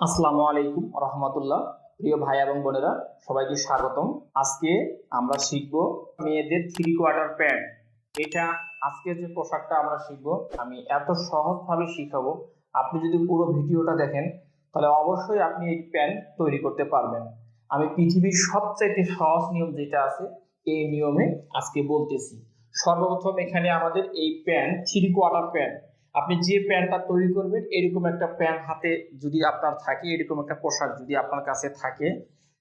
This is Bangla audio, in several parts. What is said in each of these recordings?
আসসালামু আলাইকুম রহমতুল্লাহ। প্রিয় ভাই এবং বোনেরা, সবাইকে স্বাগতম। আজকে আমরা শিখব মেয়েদের থ্রি কোয়ার্টার প্যান্ট এটা আজকের যে পোশাকটা আমরা শিখব, আমি এত সহজভাবে শিখাবো। আপনি যদি পুরো ভিডিওটা দেখেন, তাহলে অবশ্যই আপনি এই প্যান্ট তৈরি করতে পারবেন। আমি পৃথিবীর সবচাইতে সহজ নিয়ম যেটা আছে, এই নিয়মে আজকে বলতেছি। সর্বপ্রথম এখানে আমাদের এই প্যান্ট থ্রি কোয়ার্টার প্যান্ট আপনি যে প্যান্টটা তৈরি করবেন, এরকম একটা প্যান্ট হাতে যদি আপনার থাকে, এরকম একটা পোশাক যদি আপনার কাছে থাকে,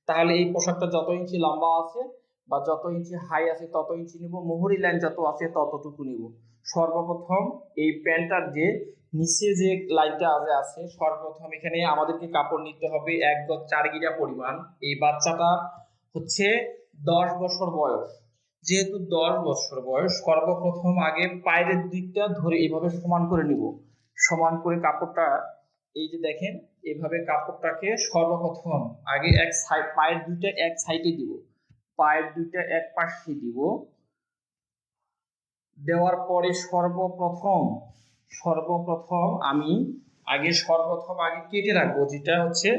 তাহলে এই পোশাকটা যত ইঞ্চি লম্বা আছে বা যত ইঞ্চি হাই আছে, তত ইঞ্চি নিব। মোহরি লাইন যত আছে, ততটুকু নিব। সর্বপ্রথম এই প্যান্টটার যে নিচে যে লাইনটা আছে আছে, সর্বপ্রথম এখানে আমাদেরকে কাপড় নিতে হবে এক গজ চার গিরা পরিমাণ। এই বাচ্চাটা হচ্ছে দশ বছর বয়স। যেহেতু দশ বছর বয়স, সর্বপ্রথম আগে পায়ের দিকটা ধরে এইভাবে সমান করে নিব। সমান করে কাপড়টা, এই যে দেখেন এইভাবে কাপড়টাকে সর্বপ্রথম আগে এক সাইড পায়ের দুইটা এক সাইডে দিব। পায়ের দুইটা এক পাশে দিব। দেওয়ার পরে সর্বপ্রথম সর্বপ্রথম আমি আগে, সর্বপ্রথম আগে কেটে রাখব, যেটা হচ্ছে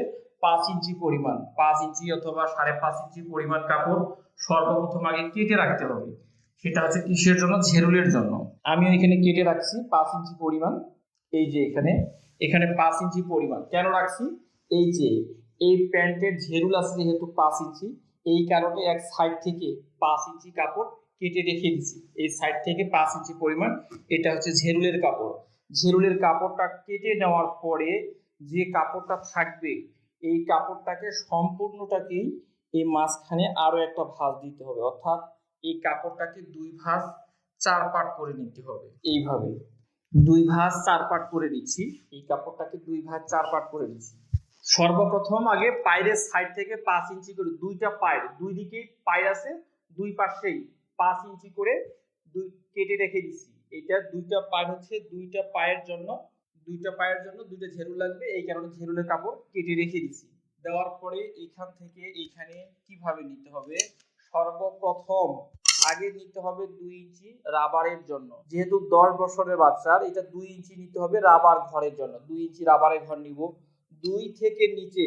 পাঁচ ইঞ্চি পরিমাণ, পাঁচ ইঞ্চি অথবা সাড়ে পাঁচ ইঞ্চি পরিমাণ কাপড় সর্বপ্রথম আগে কেটে রাখতে হবে। সেটা হচ্ছে কিসের জন্য? ঝেরুলের জন্য। আমি এখানে কেটে রাখছি পাঁচ ইঞ্চি পরিমাণ। এই যে এখানে এখানে পাঁচ ইঞ্চি পরিমাণ। কেন রাখছি? এই যে, এই প্যান্টের ঝেরুল আছে যেহেতু পাঁচ ইঞ্চি, এই কারণে এক সাইড থেকে পাঁচ ইঞ্চি কাপড় কেটে রেখে দিছি। এই সাইড থেকে পাঁচ ইঞ্চি পরিমাণ, এটা হচ্ছে ঝেরুলের কাপড়। ঝেরুলের কাপড়টা কেটে নেওয়ার পরে যে কাপড়টা থাকবে এই কাপড়টাকে সম্পূর্ণটাকেই এই মাঝখানে আরও একটা ভাঁজ দিতে হবে। অর্থাৎ এই কাপড়টাকে দুই ভাঁজ চার পাট করে নিতে হবে। এইভাবে দুই ভাঁজ চার পাট করে দিচ্ছি এই কাপড়টাকে দুই ভাঁজ চার পাট করে দিচ্ছি সর্বপ্রথম আগে পায়ের সাইড থেকে পাঁচ ইঞ্চি করে দুইটা পায়ের, দুই দিকেই পায়ের আছে, দুই পাশেই পাঁচ ইঞ্চি করে দুই কেটে রেখে দিচ্ছি। এটা দুইটা পায়ের হচ্ছে দুইটা পায়ের জন্য দুইটা পায়ের জন্য দুইটা ঝেরু লাগবে, এই কারণে ঝেরুলের কাপড় কেটে রেখে দিছি। দেওয়ার পরে এইখান থেকে এইখানে কীভাবে নিতে হবে? সর্বপ্রথম আগে নিতে হবে দুই ইঞ্চি রাবারের জন্য। যেহেতু দশ বছরের বাচ্চার এটা দুই ইঞ্চি নিতে হবে রাবার ঘরের জন্য। দুই ইঞ্চি রাবারের ঘর নিব। দুই থেকে নিচে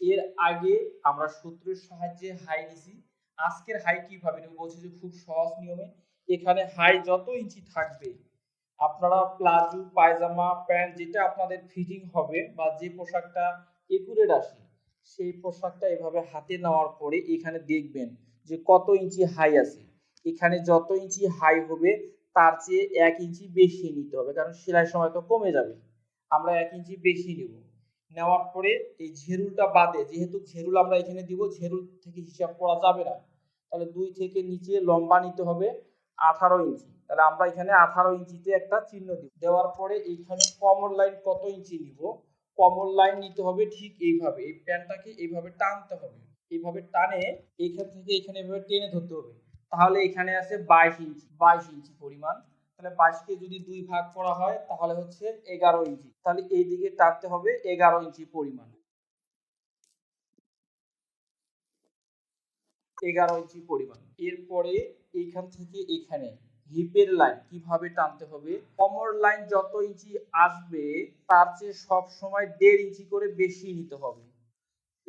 এর আগে আমরা সূত্রের সাহায্যে হাই নিছি। আজকের হাই কীভাবে নেব? বলছি যে খুব সহজ নিয়মে। এখানে হাই যত ইঞ্চি থাকবে আপনারা প্লাজো, পায়জামা, প্যান্ট যেটা আপনাদের ফিটিং হবে বা যে পোশাকটা একুরেট আসে, সেই পোশাকটা এভাবে হাতে নেওয়ার পরে এখানে দেখবেন যে কত ইঞ্চি হাই আছে। এখানে যত ইঞ্চি হাই হবে, তার চেয়ে এক ইঞ্চি বেশি নিতে হবে, কারণ সেলাই সময় তো কমে যাবে। আমরা এক ইঞ্চি বেশি নেব। নেওয়ার পরে এই ঝেরুলটা বাদে, যেহেতু ঝেরুল আমরা এখানে দিব, ঝেরুল থেকে হিসাব করা যাবে না। তাহলে দুই থেকে নিচে লম্বা নিতে হবে। আঠারো ইঞ্চি। তাহলে আমরা এখানে আঠারো ইঞ্চিতে একটা চিহ্ন দিব। দেওয়ার পরে এইখানে কমন লাইন কত ইঞ্চি নিব? কমন লাইন নিতে হবে ঠিক এইভাবে। এই প্যান্টটাকে এইভাবে টানতে হবে। এইভাবে টানে এখান থেকে এখানে এভাবে টেনে ধরতে হবে। তাহলে এখানে আছে বাইশ ইঞ্চি। বাইশ ইঞ্চি পরিমাণ। তাহলে বাইশকে যদি দুই ভাগ করা হয়, তাহলে হচ্ছে এগারো ইঞ্চি। তাহলে এই দিকে টানতে হবে এগারো ইঞ্চি পরিমাণ। এগারো ইঞ্চি পরিমাণ। এরপরে এইখান থেকে এখানে হিপের লাইন কীভাবে টানতে হবে? কমর লাইন যত ইঞ্চি আসবে, তার চেয়ে সব সময় দেড় ইঞ্চি করে বেশি নিতে হবে।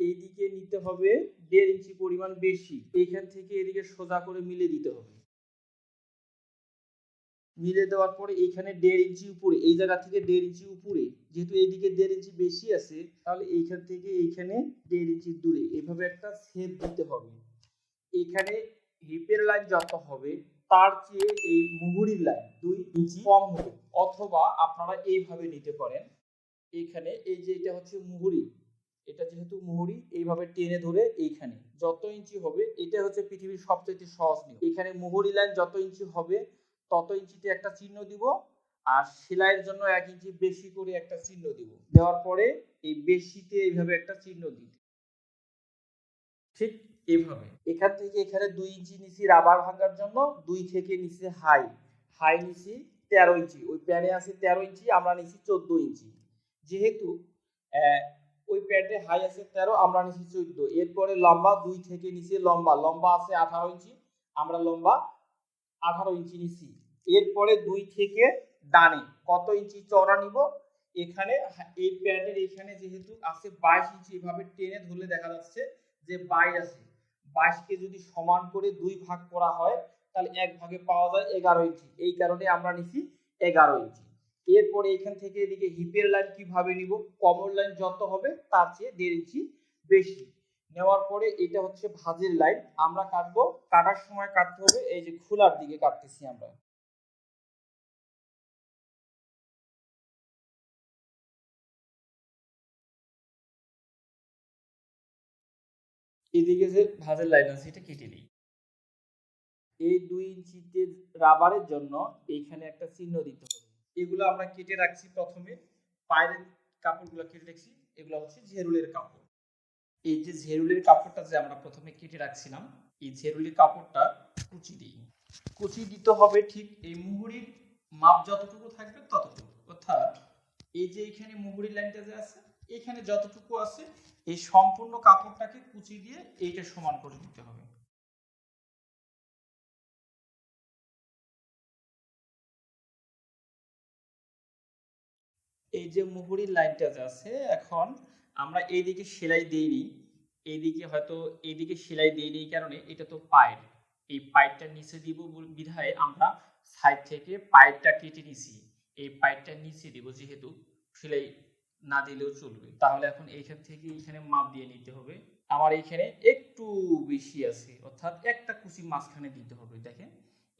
এইদিকে নিতে হবে দেড় ইঞ্চি পরিমাণ বেশি। এইখান থেকে এদিকে সোজা করে মিলে দিতে হবে। মিলে দেওয়ার পরে এইখানে দেড় ইঞ্চি উপরে, এই জায়গা থেকে দেড় ইঞ্চি উপরে, যেহেতু এইদিকে দেড় ইঞ্চি বেশি আছে, তাহলে এইখান থেকে এইখানে দেড় ইঞ্চি দূরে। এভাবে একটা সেপ দিতে হবে। এখানে হিপের লাইন যত হবে, তার চেয়ে এই মুহুরির লাইন দুই ইঞ্চি কম হবে। অথবা আপনারা এইভাবে নিতে পারেন। এইখানে এই যে এটা হচ্ছে মুহুরি, এটা যেহেতু মুহুরি, এইভাবে টেনে ধরে এইখানে যত ইঞ্চি হবে এটা হচ্ছে পৃথিবীর সবচেয়ে সহজ নিয়ম। এখানে মুহুরি লাইন যত ইঞ্চি হবে, তত ইঞ্চিতে একটা চিহ্ন দিব, আর সেলাইয়ের জন্য এক ইঞ্চি বেশি করে একটা চিহ্ন দিব। দেওয়ার পরে এই বেশিতে এইভাবে একটা চিহ্ন দিই ঠিক এইভাবে এখান থেকে এখানে দুই ইঞ্চি নিচি রাবার ভাঙার জন্য দুই থেকে নিচে হাই। হাই নিচি তেরো ইঞ্চি। ওই প্যানে আছে তেরো ইঞ্চি, আমরা নিছি চোদ্দ ইঞ্চি। যেহেতু ওই প্যান্টে হাই আছে তেরো, আমরা নিছি চোদ্দ। এরপরে লম্বা দুই থেকে নিচে লম্বা। লম্বা আছে আঠারো ইঞ্চি, আমরা লম্বা আঠারো ইঞ্চি নিছি। এরপরে দুই থেকে ডানে কত ইঞ্চি চওড়া নিব? এখানে এই প্যাডের এখানে যেহেতু আছে বাইশ ইঞ্চি, এভাবে টেনে ধরলে দেখা যাচ্ছে যে বাইশ আছে। বাইশকে যদি সমান করে দুই ভাগ করা হয়, তাহলে এক ভাগে পাওয়া যায় এগারো ইঞ্চি। এই কারণে আমরা নিছি এগারো ইঞ্চি। এরপরে এখান থেকে এদিকে হিপের লাইন কীভাবে নিব? কমন লাইন যত হবে, তার চেয়ে দেড় ইঞ্চি বেশি। নেওয়ার পরে এটা হচ্ছে ভাজের লাইন আমরা কাটবো, কাটার সময় কাটতে হবে, এই যে খোলার দিকে কাটতেছি আমরা। এদিকে যে ভাঁজের লাইন আছে, এটা কেটে দিই এই দুই ইঞ্চিতে রাবারের জন্য এইখানে একটা চিহ্ন দিতে হবে। এগুলো আমরা কেটে রাখছি প্রথমে। পায়ের কাপড়গুলো কেটে রাখছি। এগুলো হচ্ছে ঝেরুলের কাপড়। এই যে ঝেরুলের কাপড়টা যে আমরা প্রথমে কেটে রাখছিলাম, এই ঝেরুলের কাপড়টা কুচি দিই। কুচি দিতে হবে ঠিক এই মুহুরির মাপ যতটুকু থাকবে ততটুকু। অর্থাৎ এই যে এখানে মুহুরির লাইনটা যে আছে এখানে যতটুকু আছে, এই সম্পূর্ণ কাপড়টাকে কুচি দিয়ে এইটা সমান করে দিতে হবে। এই যে মুহুরির লাইনটা আছে, এখন আমরা এইদিকে সেলাই দিইনি এইদিকে হয়তো, এইদিকে সেলাই দিইনি কারণে এটা তো পায়ের। এই পাইপটা নিচে দিব বিধায় আমরা সাইড থেকে পাইপটা কেটে নিছি। এই পাইপটা নিচে দিব যেহেতু সেলাই না দিলেও চলবে। তাহলে এখন এইখান থেকে এখানে মাপ দিয়ে নিতে হবে। আমার এইখানে একটু বেশি আছে, অর্থাৎ একটা কুচি মাঝখানে দিতে হবে, দেখেন।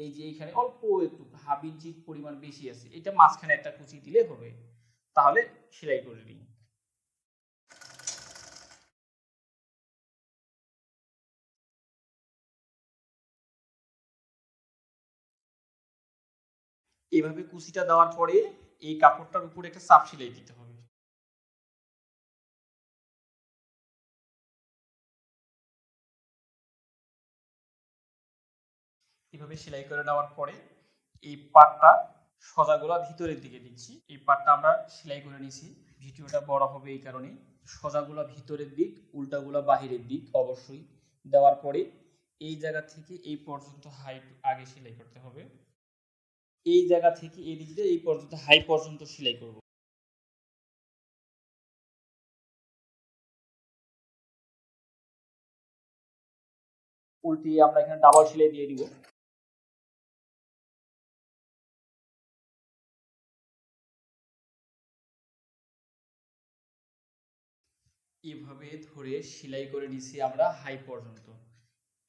এই যে এইখানে অল্প একটু, হাফ ইঞ্চি পরিমাণ বেশি আছে, এটা মাঝখানে একটা কুচি দিলে হবে। তাহলে সেলাই করে নিই। এভাবে কুচিটা দেওয়ার পরে এই কাপড়টার উপরে একটা চাপ সেলাই দিতে হবে। এভাবে সেলাই করে নেওয়ার পরে এই পাটটা সোজাগুলা ভিতরের দিকে দিচ্ছি। এই পাটটা আমরা সেলাই করে নিছি ভিডিওটা বড় হবে এই কারণে। সোজাগুলা ভিতরের দিক, উল্টাগুলা বাহিরের দিক অবশ্যই দেওয়ার পরে এই জায়গা থেকে এই পর্যন্ত হাইট আগে সেলাই করতে হবে। এই জায়গা থেকে এই দিক দিয়ে এই পর্যন্ত হাই পর্যন্ত সেলাই করব। উল্টিয়ে আমরা এখানে ডাবল সেলাই দিয়ে দিব। এভাবে ধরে সেলাই করে নিছি আমরা হাই পর্যন্ত।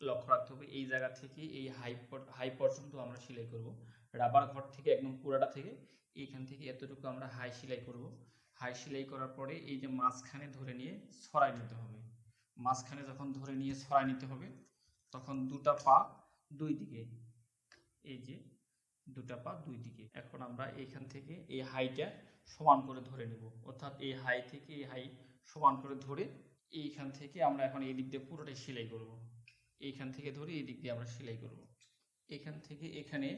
লক্ষ্য রাখতে হবে এই জায়গা থেকে এই হাই হাই পর্যন্ত আমরা সেলাই করব। রাবার ঘর থেকে একদম পুরাটা থেকে এইখান থেকে এতটুকু আমরা হাই সেলাই করব। হাই সেলাই করার পরে এই যে মাঝখানে ধরে নিয়ে ছড়াই নিতে হবে। মাঝখানে যখন ধরে নিয়ে ছড়াই নিতে হবে, তখন দুটা পা দুই দিকে, এই যে দুটা পা দুই দিকে। এখন আমরা এইখান থেকে এই হাইটা সমান করে ধরে নেব। অর্থাৎ এই হাই থেকে এই হাই সমান করে ধরে, এইখান থেকে আমরা এখন এই দিক দিয়ে পুরোটাই সেলাই করব। এইখান থেকে ধরে, এই দিক দিয়ে আমরা সেলাই করব। এখান থেকে এখানে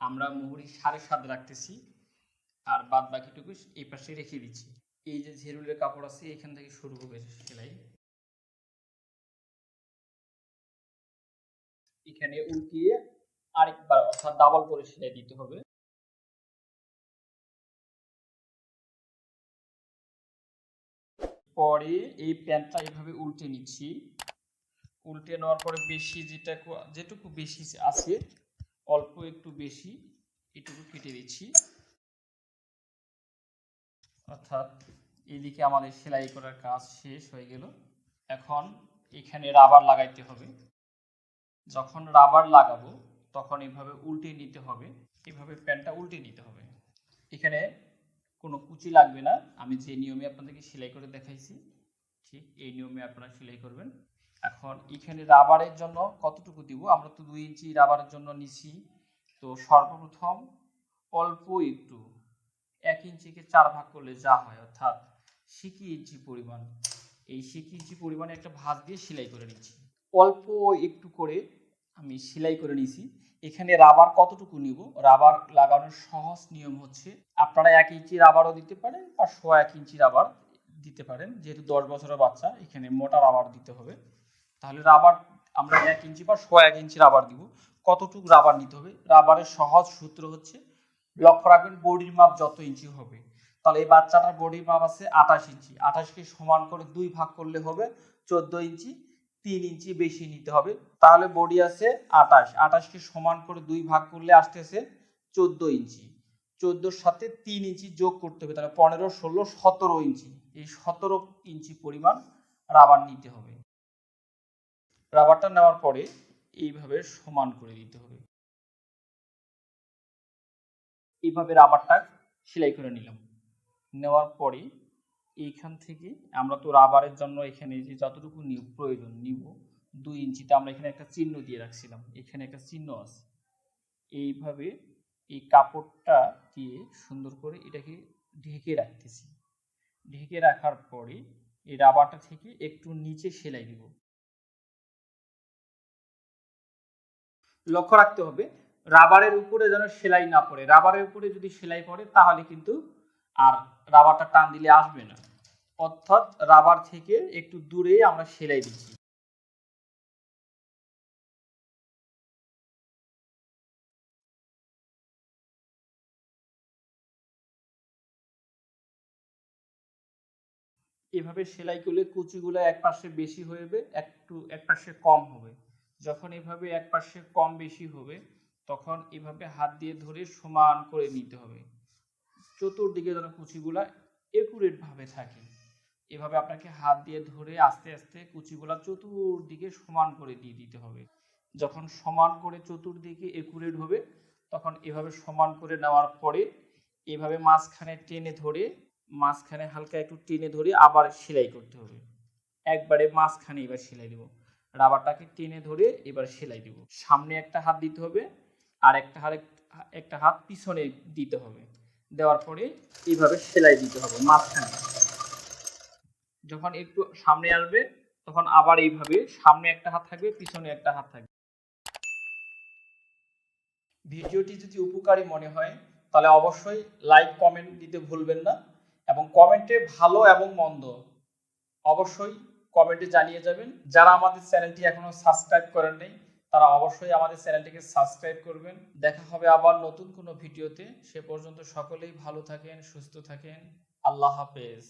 আমরা মুহুরি সাড়ে সাত রাখতেছি আর বাদ বাকিটুকু এই পাশে রেখে দিচ্ছি। এই যে ঝেরুলের কাপড় আছে, এখান থেকে শুরু হবে সেলাই। এখানে উল্টিয়ে আরেকবার, অর্থাৎ ডাবল করে সেলাই দিতে হবে। পরে এই প্যান্টটা এইভাবে উল্টে নিচ্ছি। উল্টে নেওয়ার পরে বেশি যেটা যেটুকু বেশি আছে, অল্প একটু বেশি এটুকু কেটে দিচ্ছি। অর্থাৎ এদিকে আমাদের সেলাই করার কাজ শেষ হয়ে গেল। এখন এখানে রাবার লাগাইতে হবে। যখন রাবার লাগাবো, তখন এভাবে উল্টে নিতে হবে। এভাবে প্যান্টটা উল্টে নিতে হবে। এখানে কোনো কুচি লাগবে না। আমি যে নিয়মে আপনাদেরকে সেলাই করে দেখাইছি, ঠিক এই নিয়মে আপনারা সেলাই করবেন। এখন এখানে রাবারের জন্য কতটুকু দিব? আমরা তো দুই ইঞ্চি রাবারের জন্য নিছি। তো সর্বপ্রথম অল্প একটু, এক ইঞ্চিকে চার ভাগ করলে যা হয়, অর্থাৎ সিকি ইঞ্চি পরিমাণ। এই সিকি ইঞ্চি পরিমাণে একটা ভাঁজ দিয়ে সেলাই করে নিচ্ছি। অল্প একটু করে আমি সেলাই করে নিছি। এখানে রাবার কতটুকু নিব? রাবার লাগানোর সহজ নিয়ম হচ্ছে আপনারা এক ইঞ্চি রাবারও দিতে পারেন বা সোয়া এক ইঞ্চি রাবার দিতে পারেন। যেহেতু দশ বছরের বাচ্চা, এখানে মোটা রাবার দিতে হবে। তাহলে রাবার আমরা এক ইঞ্চি বা সোয়া এক ইঞ্চি রাবার দিব। কতটুকু রাবার নিতে হবে? রাবারের সহজ সূত্র হচ্ছে লক্ষ্য রাখবেন বডির মাপ যত ইঞ্চি হবে। তাহলে এই বাচ্চাটার বডির মাপ আছে আঠাশ ইঞ্চি। আঠাশকে সমান করে দুই ভাগ করলে হবে চোদ্দ ইঞ্চি। তিন ইঞ্চি বেশি নিতে হবে। তাহলে বডি আছে আঠাশ। আঠাশকে সমান করে দুই ভাগ করলে আসতেছে চোদ্দ ইঞ্চি। চোদ্দোর সাথে তিন ইঞ্চি যোগ করতে হবে, তাহলে পনেরো, ষোলো, সতেরো ইঞ্চি। এই সতেরো ইঞ্চি পরিমাণ রাবার নিতে হবে। রাবারটা নেওয়ার পরে এইভাবে সমান করে দিতে হবে। এইভাবে রাবারটা সেলাই করে নিলাম। নেওয়ার পরে এইখান থেকে আমরা তো রাবারের জন্য এখানে যে যতটুকু প্রয়োজন নিব, দুই ইঞ্চিতে আমরা এখানে একটা চিহ্ন দিয়ে রাখছিলাম। এখানে একটা চিহ্ন আছে। এইভাবে এই কাপড়টা দিয়ে সুন্দর করে এটাকে ঢেকে রাখতেছি। ঢেকে রাখার পরে এই রাবারটা থেকে একটু নিচে সেলাই দিব লক্ষ্য রাখতে হবে রাবারের উপরে যেন সেলাই না পড়ে। রাবারের উপরে যদি সেলাই পড়ে, তাহলে কিন্তু আর রাবারটা টান দিলে আসবে না। অর্থাৎ রাবার থেকে একটু দূরে আমরা সেলাই দিচ্ছি। এভাবে সেলাই করলে কুচিগুলো এক পাশে বেশি হবে একটু এক পাশে কম হবে। যখন এভাবে এক পাশে কম বেশি হবে, তখন এভাবে হাত দিয়ে ধরে সমান করে নিতে হবে। চতুর্দিকে যেন কুচিগুলা একুরেট ভাবে থাকে। এভাবে আপনাকে হাত দিয়ে ধরে আস্তে আস্তে কুচিগুলা চতুর্দিকে সমান করে দিয়ে দিতে হবে। যখন সমান করে চতুর্দিকে একুরেট হবে, তখন এভাবে সমান করে নেওয়ার পরে এভাবে মাঝখানে টেনে ধরে, মাঝখানে হালকা একটু টেনে ধরে আবার সেলাই করতে হবে। একবারে মাঝখানে এবার সেলাই দেব। রাবারটাকে টেনে ধরে এবার সেলাই দেব। সামনে একটা হাত দিতে হবে, আর একটা হাত একটা হাত পিছনে দিতে হবে। দেওয়ার পরে এইভাবে সেলাই দিতে হবে মাঝখানে। যখন একটু সামনে আসবে, তখন আবার এইভাবে সামনে একটা হাত থাকবে, পিছনে একটা হাত থাকবে। ভিডিওটি যদি উপকারী মনে হয়, তাহলে অবশ্যই লাইক, কমেন্ট দিতে ভুলবেন না এবং কমেন্টে ভালো এবং মন্দ অবশ্যই কমেন্টে জানিয়ে যাবেন। যারা আমাদের চ্যানেলটি এখনও সাবস্ক্রাইব করেন নাই তারা অবশ্যই আমাদের চ্যানেলটিকে সাবস্ক্রাইব করবেন। দেখা হবে আবার নতুন কোনো ভিডিওতে। সে পর্যন্ত সকলেই ভালো থাকেন, সুস্থ থাকেন। আল্লাহ হাফেজ।